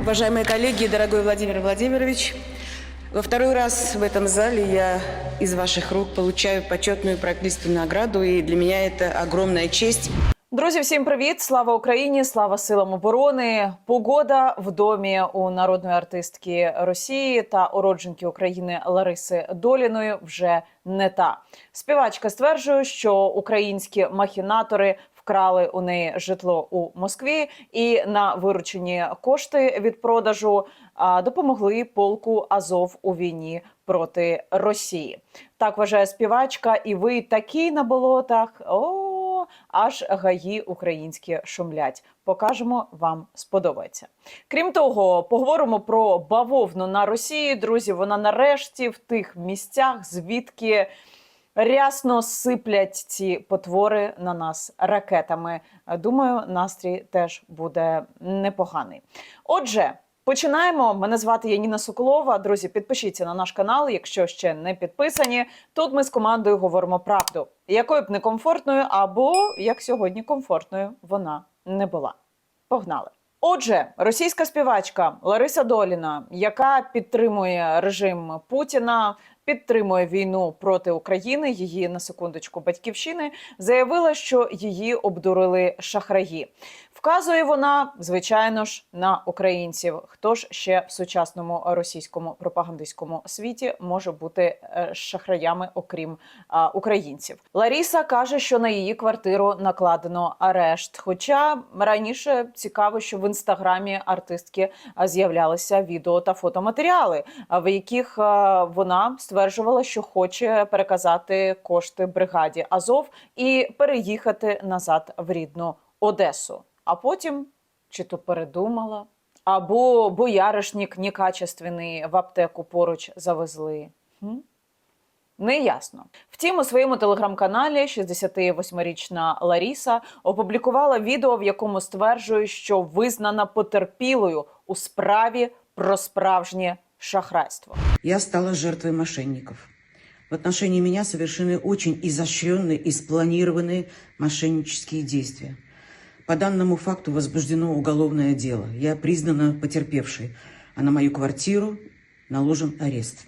Уважаемые коллеги, дорогой Владимир Владимирович, во второй раз в этом зале я из ваших рук получаю почетную прокляистую награду, и для меня это огромная честь. Друзі, всім привіт! Слава Україні! Слава силам оборони! Погода в домі у народної артистки Росії та уродженки України Лариси Доліної вже не та. Співачка стверджує, що українські махінатори вкрали у неї житло у Москві і на виручені кошти від продажу допомогли полку Азов у війні проти Росії. Так вважає співачка, і ви такі на болотах. О, аж гаї українські шумлять. Покажемо, вам сподобається. Крім того, поговоримо про бавовну на Росії. Друзі, вона нарешті в тих місцях, звідки рясно сиплять ці потвори на нас ракетами. Думаю, настрій теж буде непоганий. Отже. Починаємо. Мене звати Яніна Соколова. Друзі, підпишіться на наш канал, якщо ще не підписані. Тут ми з командою говоримо правду, якою б некомфортною або як сьогодні комфортною вона не була. Погнали! Отже, російська співачка Лариса Доліна, яка підтримує режим Путіна, підтримує війну проти України, її на секундочку батьківщини, заявила, що її обдурили шахраї. Вказує вона, звичайно ж, на українців. Хто ж ще в сучасному російському пропагандистському світі може бути е, шахраями, окрім а, українців? Ларіса каже, що на її квартиру накладено арешт. Хоча раніше цікаво, що в інстаграмі артистки з'являлися відео та фотоматеріали, в яких вона стверджувала, що хоче переказати кошти бригаді Азов і переїхати назад в рідну Одесу. А потім чи то передумала, або бояришник некачественний в аптеку поруч завезли. Хм? Неясно. Втім, у своєму телеграм-каналі 68-річна Ларіса опублікувала відео, в якому стверджує, що визнана потерпілою у справі про справжнє шахрайство. Я стала жертвой мошенников. В отношении меня совершены очень изощренные и спланированные мошеннические действия. По данному факту возбуждено уголовное дело. Я признана потерпевшей, а на мою квартиру наложен арест.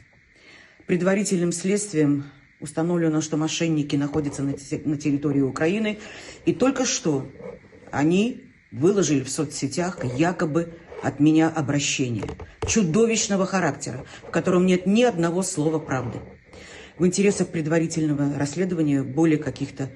Предварительным следствием установлено, что мошенники находятся на те- на территории Украины, и только что они выложили в соцсетях якобы от меня обращение чудовищного характера, в котором нет ни одного слова правды. В интересах предварительного расследования более каких-то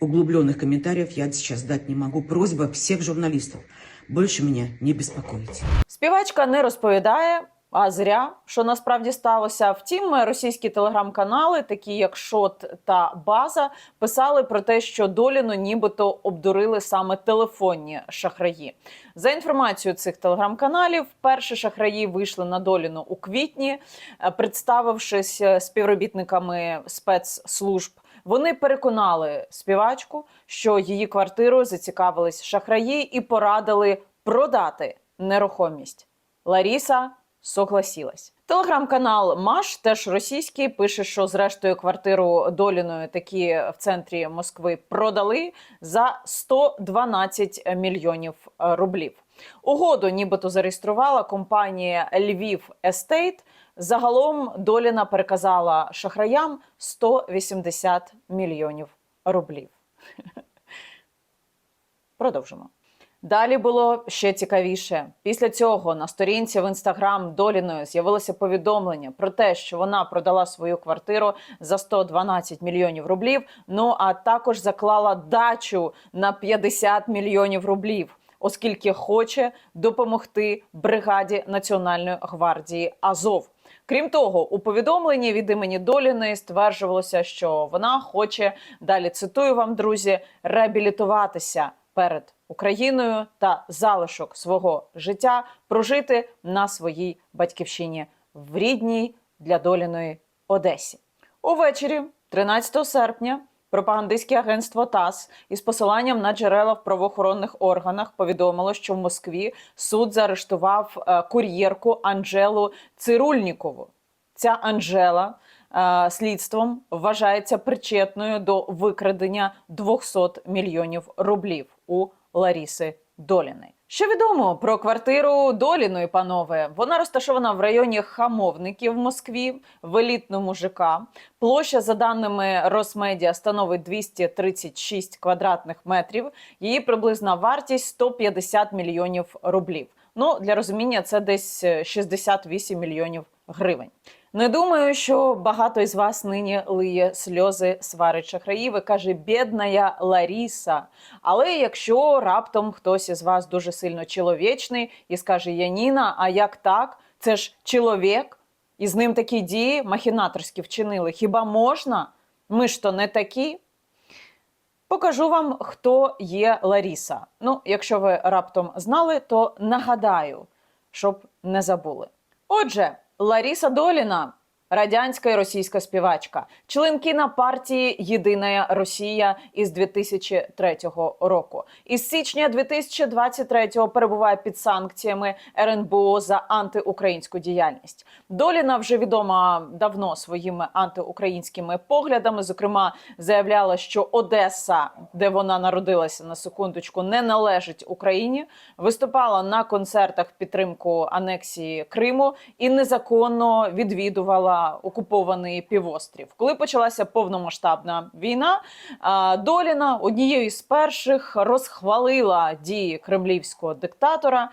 углубленных комментариев я сейчас дать не могу. Просьба всех журналистов больше меня не беспокоить. Співачка не розповідає, а зря, що насправді сталося. Втім, російські телеграм-канали, такі як Шот та База, писали про те, що Доліну нібито обдурили саме телефонні шахраї. За інформацією цих телеграм-каналів, перші шахраї вийшли на Доліну у квітні, е, представившись е, співробітниками спецслужб. Вони переконали співачку, що її квартиру зацікавились шахраї і порадили продати нерухомість. Ларіса согласилась. Телеграм-канал Маш, теж російський, пише, що зрештою квартиру Доліної такі в центрі Москви продали за 112 мільйонів рублів. Угоду нібито зареєструвала компанія Львів Естейт. Загалом Доліна переказала шахраям 180 мільйонів рублів. Продовжимо. Далі було ще цікавіше. Після цього на сторінці в інстаграм Доліної з'явилося повідомлення про те, що вона продала свою квартиру за 112 мільйонів рублів. Ну а також заклала дачу на 50 мільйонів рублів, оскільки хоче допомогти бригаді Національної гвардії Азов. Крім того, у повідомленні від імені Доліної стверджувалося, що вона хоче далі цитую вам, друзі, реабілітуватися перед Україною та залишок свого життя прожити на своїй батьківщині в рідній для Доліної Одесі. Увечері, 13 серпня, пропагандистське агентство ТАСС із посиланням на джерела в правоохоронних органах повідомило, що в Москві суд заарештував е, кур'єрку Анжелу Цирульнікову. Ця Анжела слідством вважається причетною до викрадення 200 мільйонів рублів у Ларіси Доліни. Що відомо про квартиру Доліної, панове? Вона розташована в районі Хамовників в Москві в елітному ЖК. Площа, за даними Росмедіа, становить 236 квадратних метрів. Її приблизна вартість 150 мільйонів рублів. Ну для розуміння, це десь е, 68 мільйонів гривень. Не думаю, що багато із вас нині лиє сльози сварить шахраїв і каже бідная Ларіса. Але якщо раптом хтось із вас дуже сильно чоловічний і скаже Яніна, а як так? Це ж чоловік, і з ним такі дії махінаторські вчинили. Хіба можна? Ми ж то не такі. Покажу вам, хто є Ларіса. Ну, якщо ви раптом знали, то нагадаю, щоб не забули. Отже, Ларіса Доліна, радянська і російська співачка, членкиня партії Єдина Росія із 2003 року. Із січня 2023 перебуває під санкціями РНБО за антиукраїнську діяльність. Доліна вже відома давно своїми антиукраїнськими поглядами. Зокрема, заявляла, що Одеса, де вона народилася на секундочку, не належить Україні. Виступала на концертах підтримку анексії Криму і незаконно відвідувала окупований півострів. Коли почалася повномасштабна війна, Доліна однією із перших розхвалила дії кремлівського диктатора.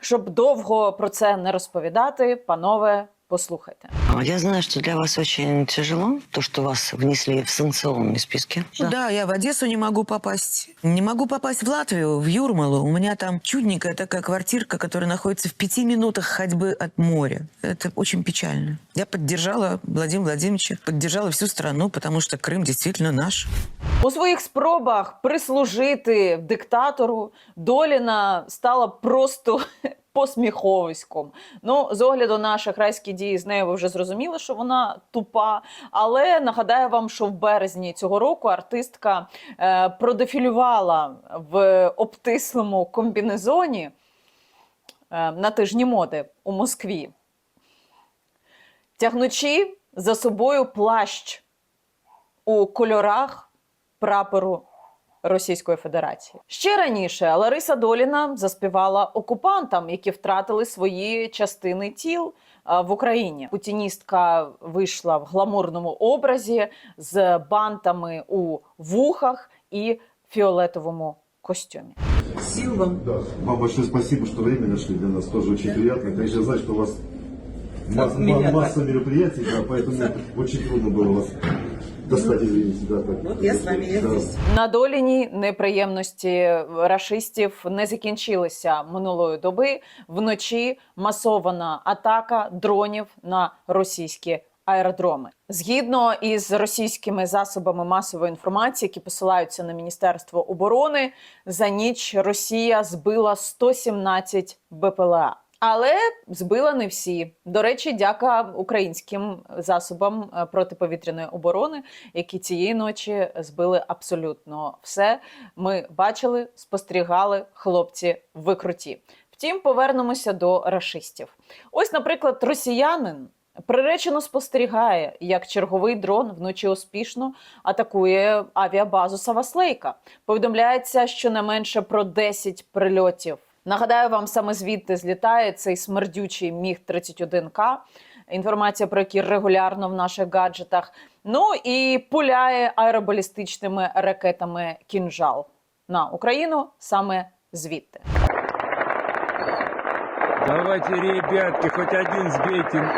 Щоб довго про це не розповідати, панове, послухайте. А, Я знаю, что для вас очень тяжело, то, что вас внесли в санкционные списки. Да. я в Одессу не могу попасть. Не могу попасть в Латвию, в Юрмалу. У меня там чудненькая такая квартирка, которая находится в пяти минутах ходьбы от моря. Это очень печально. Я поддержала Владимира Владимировича, поддержала всю страну, потому что Крым действительно наш. У своїх спробах прислужити диктатору Доліна стала просто посміховиськом. Ну, з огляду на шахрайські дії з нею ви вже зрозуміли, що вона тупа. Але нагадаю вам, що в березні цього року артистка е, продефілювала в обтислому комбінезоні е, на тижні моди у Москві, тягнучи за собою плащ у кольорах прапору Російської Федерації. Ще раніше Лариса Доліна заспівала окупантам, які втратили свої частини тіл в Україні. Путіністка вийшла в гламурному образі з бантами у вухах і фіолетовому костюмі. Сил вам. Да. Вам большое спасибо, что время нашли для нас. Тоже очень приятно. Конечно, знать, что у вас масса, масса мероприятий, да, поэтому очень трудно было вас достать, извините. Да, так. Вот я с вами, я здесь. На доліні неприємності рашистів не закінчилися минулої доби. Вночі масована атака дронів на російські аеродроми. Згідно із російськими засобами масової інформації, які посилаються на Міністерство оборони, за ніч Росія збила 117 БПЛА. Але збила не всі. До речі, дяка українським засобам е, протиповітряної оборони, які цієї ночі збили абсолютно все. Ми бачили, спостерігали хлопці в круті. Втім, повернемося до рашистів. Ось, наприклад, росіянин. Приречено спостерігає, як черговий дрон вночі успішно атакує авіабазу Саваслейка. Повідомляється щонайменше про 10 прильотів. Нагадаю вам, саме звідти злітає цей смердючий міг 31 к інформація про які регулярно в наших гаджетах. Ну і пуляє аеробалістичними ракетами кінжал на Україну саме звідти. Давайте, ребятки, хоть один сбейте.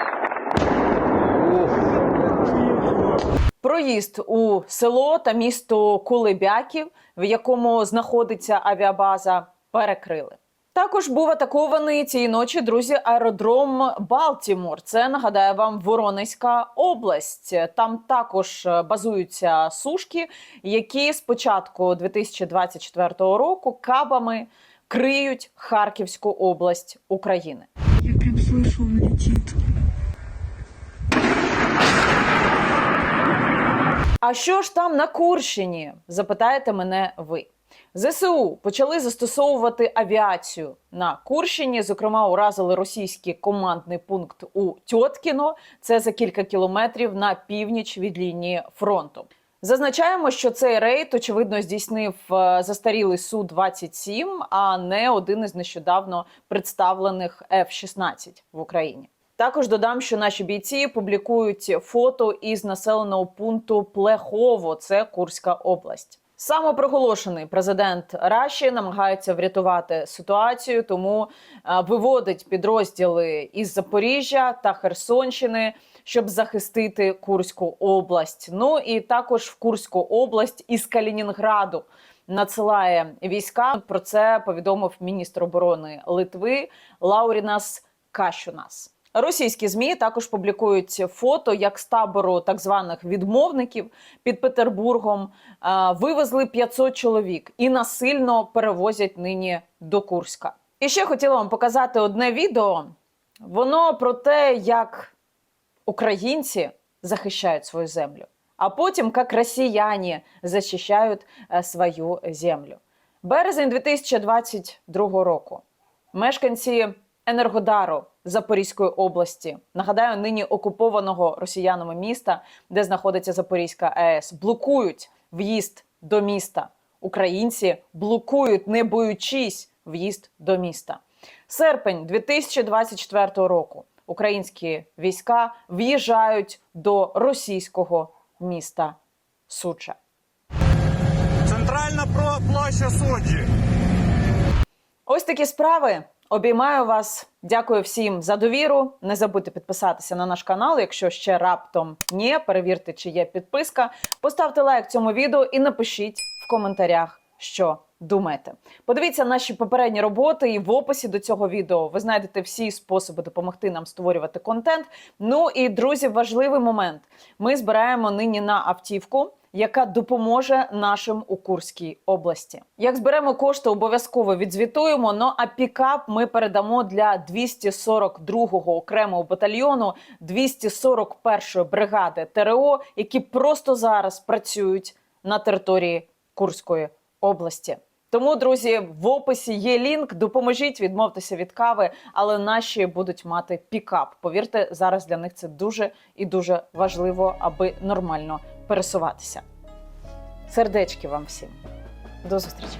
Проїзд у село та місто Кулебяків, в якому знаходиться авіабаза, перекрили. Також був атакований цієї ночі, друзі, аеродром Балтімор. Це нагадаю вам Воронезька область. Там також е, базуються сушки, які з початку 2024 року кабами криють Харківську область України. Я прям слышу, он летит. А що ж там на Курщині? Запитаєте мене ви. ЗСУ почали застосовувати авіацію на Курщині. Зокрема, уразили російський командний пункт у Тьоткіно. Це за кілька кілометрів на північ від лінії фронту. Зазначаємо, що цей рейд очевидно здійснив е, застарілий су 27 а не один із нещодавно представлених F-16 в Україні. Також додам, що наші бійці публікують фото із населеного пункту Плехово, це Курська область. Самопроголошений президент Раші намагається врятувати ситуацію, тому е, виводить підрозділи із Запоріжжя та Херсонщини, щоб захистити Курську область. Ну і також в Курську область із Калінінграду надсилає війська. Про це повідомив міністр оборони Литви Лаурінас Кащунас. Російські змі також публікують фото, як з табору так званих відмовників під Петербургом е, вивезли 500 чоловік і насильно перевозять нині до Курська. І ще хотіла вам показати одне відео. Воно про те, як українці захищають свою землю, а потім як росіяни захищають е, свою землю. Березень 2022 року. Мешканці Енергодару Запорізької області, нагадаю, нині окупованого росіянами міста, де знаходиться Запорізька АЕС, блокують в'їзд до міста. Українці блокують, не боючись в'їзд до міста. Серпень 2024 року. Українські війська в'їжджають до російського міста Суча. Центральна площа судді. Ось такі справи. Обіймаю вас. Дякую всім за довіру. Не забудьте підписатися на наш канал. Якщо ще раптом ні, перевірте, чи є підписка. Поставте лайк цьому відео і напишіть в коментарях, що думаєте. Подивіться наші попередні роботи, і в описі до цього відео ви знайдете всі способи допомогти нам створювати контент. Ну і друзі, важливий момент. Ми збираємо нині на автівку яка допоможе нашим у Курській області. Як зберемо кошти, обов'язково відзвітуємо. Ну а пікап ми передамо для 242-го окремого батальйону 241-ї бригади ТРО, які просто зараз працюють на території Курської області. Тому, друзі, в описі є лінк. Допоможіть відмовтеся від кави, але наші будуть мати пікап. Повірте, зараз для них це дуже і дуже важливо, аби нормально пересуватися. Сердечки вам всім. До зустрічі!